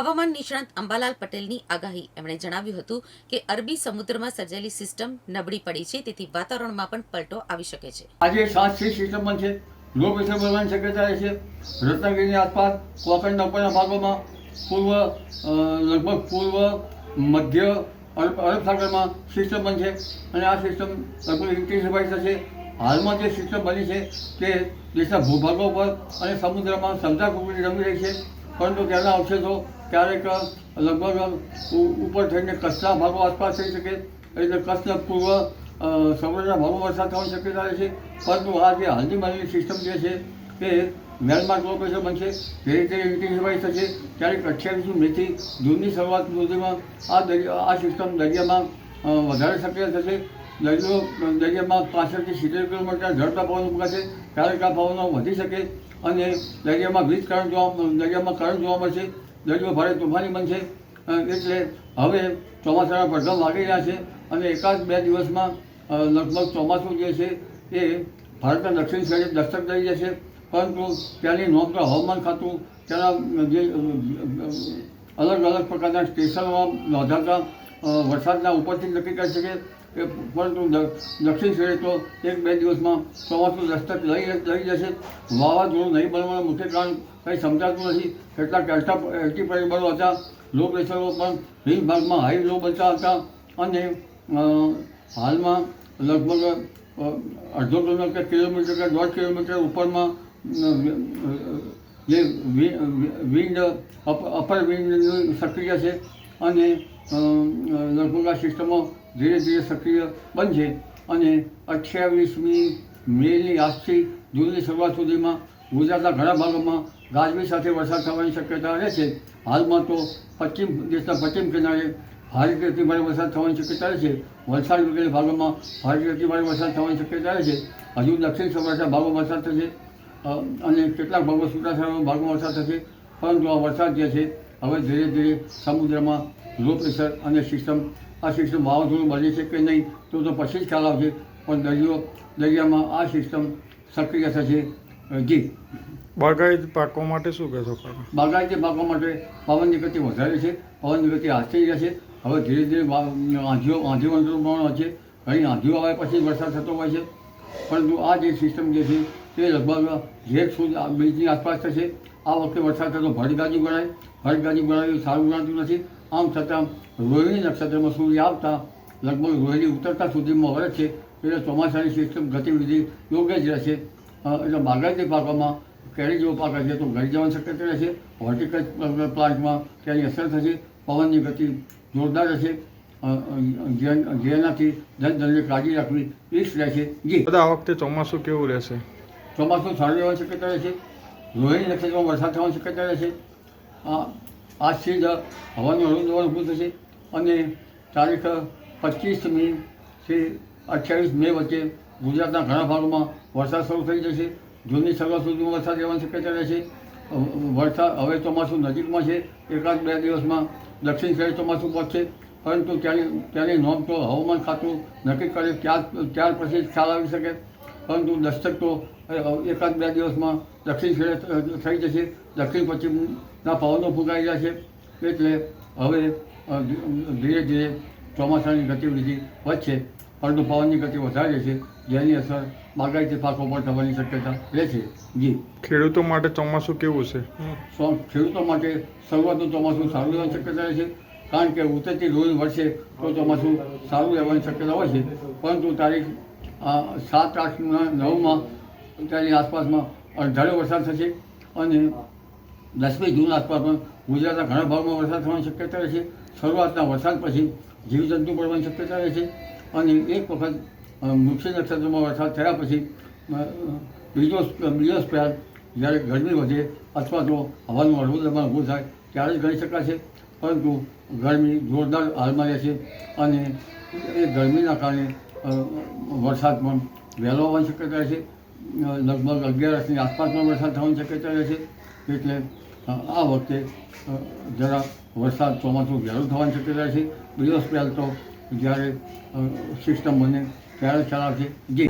હવામાન નિષ્ણાંત અંબાલાલ પટેલની આગાહી. એમણે જણાવ્યું હતું કે, અરબી સમુદ્રમાં સર્જાયેલી સિસ્ટમ નબળી પડી છે, તેથી વાતાવરણમાં પણ પલટો આવી શકે છે. આજે સાત સી સિસ્ટમ છે. લો પ્રેશર બનવાની શક્યતા રહે છે. રત્નાગીરીની આસપાસ કોકણના ઉપરના ભાગોમાં પૂર્વ લગભગ પૂર્વ, મધ્ય અરબ અરબ સાગરમાં સિસ્ટમ બનશે અને આ સિસ્ટમ લગભગ ઇન્ટેન્સિફાઈ થશે. હાલમાં જે સિસ્ટમ બની છે તે દેશના ભૂભાગો પર અને સમુદ્રમાં સમજાકૂકડી રમી રહી છે. પરંતુ તેના અવશેષો ક્યારેક લગભગ ઉપર થઈને કચ્છના ભાગો આસપાસ થઈ શકે. એટલે કચ્છના પૂર્વ સૌરાષ્ટ્રના ભાગોમાં વરસાદ થવાની શક્યતા રહે છે. પરંતુ આ જે હાલની બનેલી સિસ્ટમ જે છે તે મ્યાનમાર લોકેશન બનશે. ધીરે ધીરે ઇન્ટેન્સિફાઈ થશે ત્યારે અઠ્યાવીસમી મેથી જૂનની શરૂઆત સુધીમાં આ દરિયા આ સિસ્ટમ દરિયામાં વધારે સક્રિય થશે. દરિયો, દરિયામાં પાસઠથી સિત્તેર કિલોમીટર ઝડપા પવન ફૂંકાશે ક્યારેક આ પવનો વધી શકે. અને દરિયામાં વીજ કરંટ જોવા દરિયામાં કરંટ જોવા મળશે દરિયો ભારે તોફાની બનશે. એટલે હવે ચોમાસાના પડઘમ લાગી રહ્યા છે અને એકાદ બે દિવસમાં લગભગ ચોમાસું જે છે એ ભારતના દક્ષિણ સાઈડે દસ્તક દઈ જશે. પરંતુ ત્યાંની નોંધ હવામાન ખાતું, ત્યાંના જે અલગ અલગ પ્રકારના સ્ટેશનોમાં નોંધાતા વરસાદના ઉપરથી નક્કી કરી શકે કે પરંતુ દક્ષિણ છેડે તો એક બે દિવસમાં ચોમાસું દસ્તક લઈ લઈ જશે. વાવાઝોડું નહીં બનવાનું મુખ્ય કારણ કંઈ સમજાતું નથી. કેટલાક એલ્ટા, એલ્ટી પરિબળો હતા. લો પ્રેશરો પણ હિલ ભાગમાં હાઈ લો બનતા હતા. અને હાલમાં લગભગ અડધો કિલોમીટર કિલોમીટર કે દોઢ કિલોમીટર ઉપરમાં જે વિન્ડ અપ- અપર વિન્ડની સક્રિય છે. અને આ સિસ્ટમો ધીરે ધીરે સક્રિય બનશે અને અઠ્યાવીસમી મેની આજથી જૂનની શરૂઆત સુધીમાં ગુજરાતના ઘણા ભાગોમાં ગાજવી સાથે વરસાદ થવાની શક્યતા રહે છે. હાલમાં તો પશ્ચિમ દેશના પશ્ચિમ કિનારે ભારે ગતિ ભારે વરસાદ થવાની શક્યતા રહે છે. વલસાડ વગેરે ભાગોમાં ભારે ગતિ ભારે વરસાદ થવાની શક્યતા રહે છે. હજુ દક્ષિણ સૌરાષ્ટ્રના ભાગો વરસાદ થશે અને કેટલાક ભાગો છૂટાછવાયા ભાગમાં વરસાદ થશે, પરંતુ આ વરસાદ જે છે હવે ધીરે ધીરે સમુદ્રમાં લો પ્રેશર અને સિસ્ટમ આ સિસ્ટમ વાવાઝોડું બને છે કે નહીં તો તો પછી જ ખ્યાલ આવશે. પણ દરિયો દરિયામાં આ સિસ્ટમ સક્રિય થશે. જી. બાગાયત પાકો માટે શું કહેશો બાગાયતી પાકો માટે પવનની ગતિ વધારે છે પવનની ગતિ આસ્તી રહેશે. હવે ધીરે ધીરે આંધીઓ આંધીઓ આંધી પણ છે. ઘણી આંધીઓ આવે પછી વરસાદ થતો હોય છે. પરંતુ આ જે સિસ્ટમ જે છે તે લગભગ જે સુધી બીજની આસપાસ થશે. આ વખતે વરસાદ થતો ભરગાજી ગણાય. ભરગાજી ગણાય એ સારું ગણાતું નથી. આમ છતાં રોહિણી નક્ષત્રમાં સૂર્ય આવતા લગભગ રોહિણી ઉતરતા સુધીમાં વરસ છે. એટલે ચોમાસાની સિસ્ટમ ગતિવિધિ યોગ્ય જ રહેશે. એટલે બાગાયતી પાકોમાં કેરી જેવો પાક હશે તો ઘરી જવાની શક્યતા રહેશે. હોર્ટિકલ્ચર પ્લાન્ટમાં તેની અસર થશે. પવનની ગતિ જોરદાર હશે. અ, અ, જે- જેનાથી ધનધનને કાળજી રાખવી રિસ્ક રહેશે. જી. બધા આ વખતે ચોમાસું કેવું રહેશે? ચોમાસું સારું રહેવાની શક્યતા રહેશે. રોહિણી નક્ષત્રમાં વરસાદ થવાની શક્યતા રહેશે. આ જ હવાનું હળવું દવાનું ઊભું થશે અને તારીખ પચીસમી થી અઠ્યાવીસ મે વચ્ચે ગુજરાતના ઘણા ભાગોમાં વરસાદ શરૂ થઈ જશે. જૂનની શરૂઆત સુધીમાં વરસાદ રહેવાની શક્યતા રહેશે. વરસાદ હવે ચોમાસું નજીકમાં છે. એકાદ બે દિવસમાં દક્ષિણ સાઈડ ચોમાસું પહોંચશે. પરંતુ ત્યાંની ત્યાંની નોંધ તો હવામાન ખાતું નક્કી કરે, ત્યાર ત્યાર પછી ખ્યાલ આવી શકે. પરંતુ દસ્તક તો એકાદ બે દિવસમાં દક્ષિણ છેડે થઈ જશે. દક્ષિણ પશ્ચિમના પવનો ફૂંકાઈ રહ્યા છે. એટલે હવે ધીરે ધીરે ચોમાસાની ગતિવિધિ વધશે પરંતુ પવનની ગતિ વધારે છે. જેની અસર બાગાયતી પાકો પર થવાની શક્યતા રહેશે. જી. ખેડૂતો માટે ચોમાસું કેવું છે? સો- ખેડૂતો માટે શરૂઆતનું ચોમાસું સારું રહેવાની શક્યતા રહે છે કારણ કે ઉતરતી રોજ વર્ષે તો ચોમાસું સારું રહેવાની શક્યતા હોય છે. પરંતુ તારીખ સાત આઠમાં નવમાં ત્યાંની આસપાસમાં અડધારો વરસાદ થશે અને દસમી જૂન આસપાસમાં ગુજરાતના ઘણા ભાગમાં વરસાદ થવાની શક્યતા રહેશે. શરૂઆતના વરસાદ પછી જીવજંતુ પડવાની શક્યતા રહેશે અને એક વખત મુખ્ય નક્ષત્રમાં વરસાદ થયા પછી બીજો બીજો સ્પેર જ્યારે ગરમી વધે અથવા તો હવાનું હળવું દબાણ ઊભું થાય ત્યારે જ ગણી શકાશે. પરંતુ ગરમી જોરદાર હાલમાં રહેશે અને એ ગરમીના કારણે વરસાદ પણ વહેલો હોવાની શક્યતા છે. લગભગ અગિયારસની આસપાસમાં વરસાદ થવાની શક્યતા રહેશે એટલે આ વખતે જરા વરસાદ ચોમાસું વહેલું થવાની શક્યતા છે. દિવસ પહેલાં તો જ્યારે સિસ્ટમ બને ત્યારે ચલાવશે જી